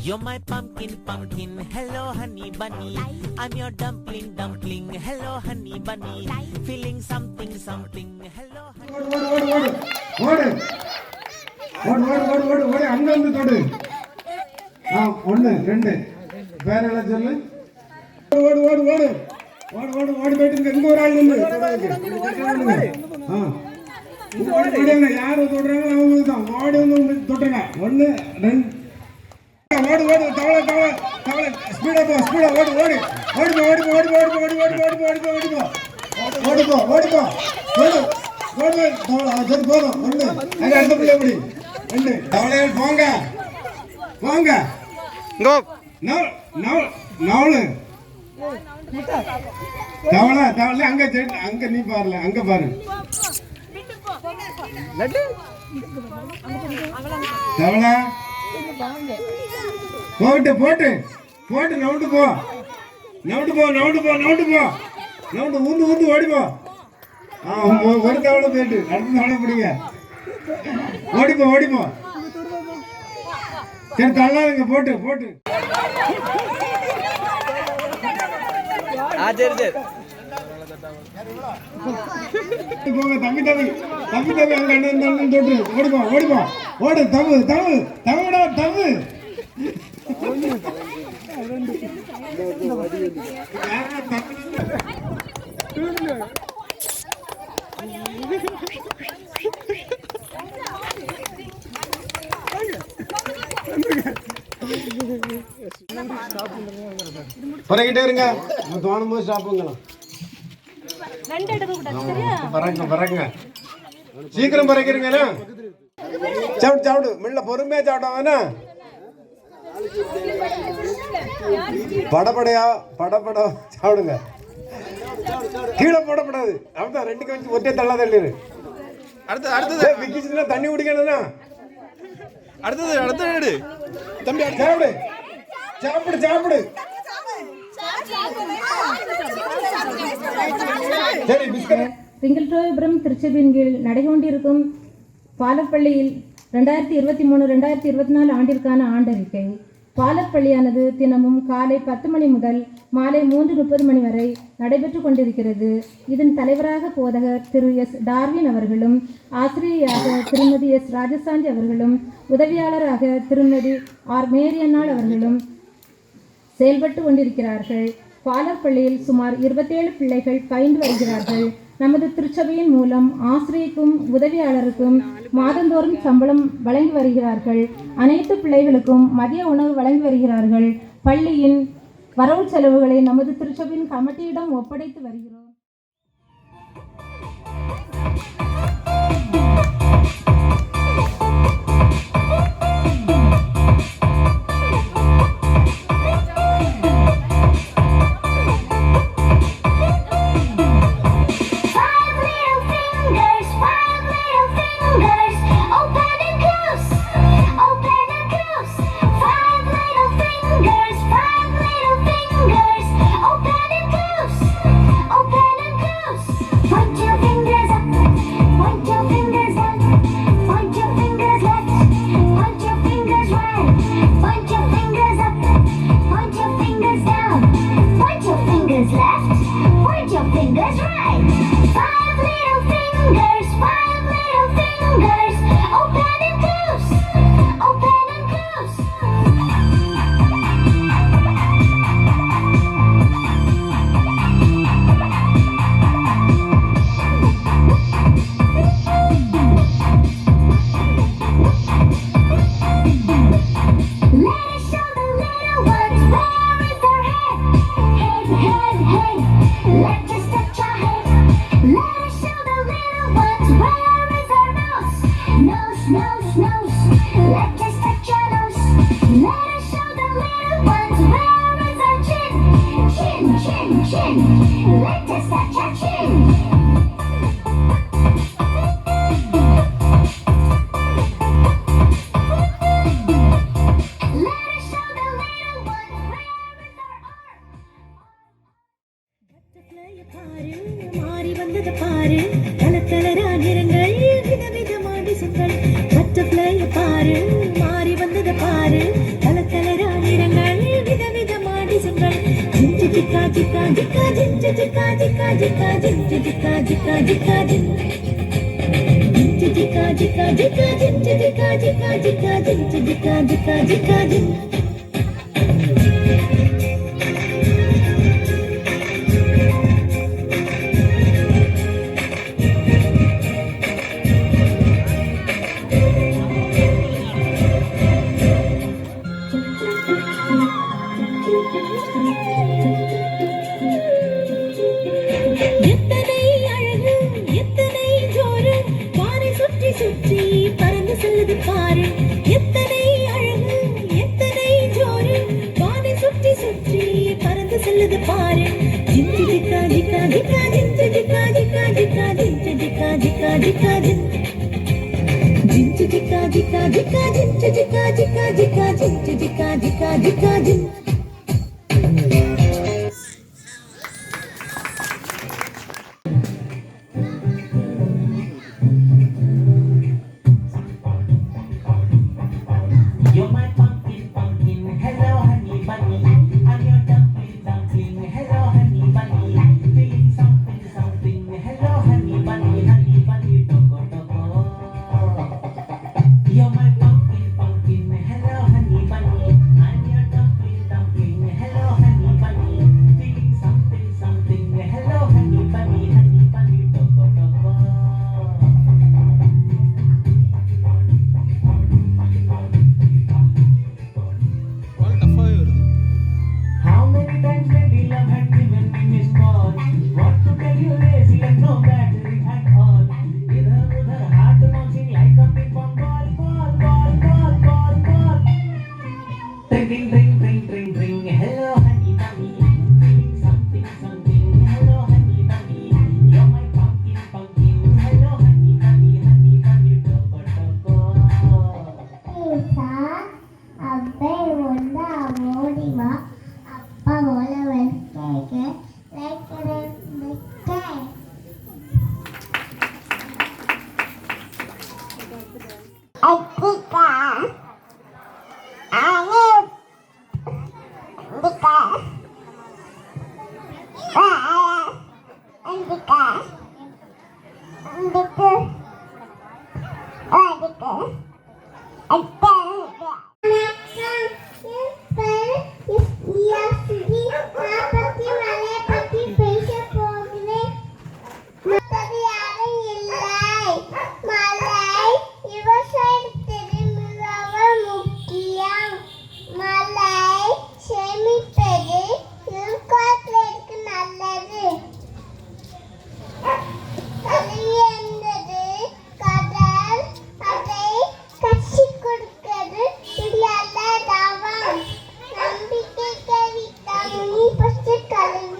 You're my pumpkin, pumpkin. Hello, honey bunny. I'm your dumpling, dumpling. Hello, honey bunny. Feeling something, something. Hello, honey. ஓடு ஓடு ஓடு ஓடு ஓடு ஓடு அங்க வந்து தொடு ஆ ஒண்ணு ரெண்டு வேற என்ன சொல்லு ஓடு ஓடு ஓடு ஓடு ஓடு ஓடி போயிட்டு இங்க ஒரு ஆள் நின்று ஆ ஓடி யாரும் தொடுறாங்க அவங்க தான் ஓடி வந்து தொட்டுறேன் ஒன்னு ரெண்டு ஓடு ஓடு தவளை தவளை தவளை ஸ்பீடா போ ஸ்பீடா ஓடு ஓடு ஓடி போ ஓடி ஓடி. ஓடி ஓடி போ ஓடி போ ஓடி போ ஓடி போ ஓடி போ ஓடு ஓடு. சரி போதும். ஒன்று. அங்க அடுத்த பிள்ளை எப்படி? ரெண்டு. தவளைகள் போங்க. போங்க. கோ நவ நவ நவளு தவளை தவளை அங்க அங்க நீ பாருல அங்க பாரு. தவளை போட்டு போட்டு. போட்டு நவுண்டு போ. நவுண்டு போ நவுண்டு போ நவுண்டு போ. நவுண்டு ஊந்து ஊந்து ஓடி போ. ஆ ஒரு தவளை போயிட்டு அடுத்த தவளை பிடிங்க. ஓடி போ ஓடி போ. சரி தள்ளாதுங்க போட்டு போட்டு. ஆ சரி சரி. போங்க தம்பி தம்பி. தம்பி தம்பி அங்க அண்ணன் இந்த அண்ணன் தொட்டு. ஓடிப்போ ஓடிப்போ ஓடு தவு தவு தவுடா தவு. பறக்கிட்டே இருங்க. நம்ம தோணும் போது சாப்பிடுங்களா ரெண்டு எடுக்க கூடாது சரியா? சீக்கிரம் பறக்கிறீங்க சாப்பிடு சாப்பிடு மெல்ல பொறுமையா சாப்பிட்டா வேணா படபடையா படபட சாப்பிடுங்க கீழே போடப்படாது அப்படிதான் ரெண்டு கஞ்சி ஒற்றே தள்ளா தள்ளிடு அடுத்து அடுத்தது விக்கிச்சுன்னா தண்ணி குடிக்கணும்னா அடுத்தது அடுத்தது எடு தம்பி அடுத்து சாப்பிடு சாப்பிடு சாப்பிடு சரி பிஸ்கட் திங்கள்டோபுரம் திருச்சபையின் கீழ் நடைகொண்டிருக்கும் பாலப்பள்ளியில் ரெண்டாயிரத்தி இருபத்தி மூணு ரெண்டாயிரத்தி இருபத்தி நாலு ஆண்டிற்கான ஆண்டறிக்கை. பாலப்பள்ளியானது தினமும் காலை பத்து மணி முதல் மாலை மூன்று முப்பது மணி வரை நடைபெற்று கொண்டிருக்கிறது. இதன் தலைவராக போதகர் திரு எஸ். டார்வின் அவர்களும் ஆசிரியராக திருமதி எஸ். ராஜசாந்தி அவர்களும் உதவியாளராக திருமதி ஆர். மேரியன்னாள் அவர்களும் செயல்பட்டு கொண்டிருக்கிறார்கள். பாலப்பள்ளியில் சுமார் இருபத்தேழு பிள்ளைகள் பயின்று வருகிறார்கள். நமது திருச்சபையின் மூலம் ஆசிரியருக்கும் உதவியாளருக்கும் மாதந்தோறும் சம்பளம் வழங்கி வருகிறார்கள். அனைத்து பிள்ளைகளுக்கும் மதிய உணவு வழங்கி வருகிறார்கள். பள்ளியின் வரவு செலவுகளை நமது திருச்சபையின் கமிட்டியிடம் ஒப்படைத்து வருகிறோம். Oh, மாறி வந்தது பாரு. கலக்கலரா நிறங்கள் விதவிதமான டிசைன்கள் பட்டர்ஃப்ளை பாரு மாறி வந்தது பாரு. கலக்கலரா நிறங்கள் விதவிதமான டிசைன்கள் ஜிஞ்சு ஜிக்கா ஜிக்கா ஜிக்கா ஜிஞ்சு ஜிக்கா ஜிக்கா ஜிக்கா ஜிஞ்சு ஜிக்கா ஜிக்கா ஜிக்கா ஜிஞ்சு ஜிக்கா ஜிக்கா ஜிக்கா ஜிஞ்சு ஜிக்கா ஜிக்கா ஜிக்கா ஜிஞ்சு ஜிக்கா ஜிக்கா ஜிக்கா ஜின். ஜிக்கா ஜிக்கா ஜிக்கா ஜின் ஜிஞ்சு ஜிக்கா ஜிக்கா ஜிக்கா ஜிஞ்சு ஜிக்கா ஜிக்கா ஜிக்கா ஜிஞ்சு ஜிக்கா ஜிக்கா You're my Ring, ring, ring, ring, ring, ring. depois ficar ali.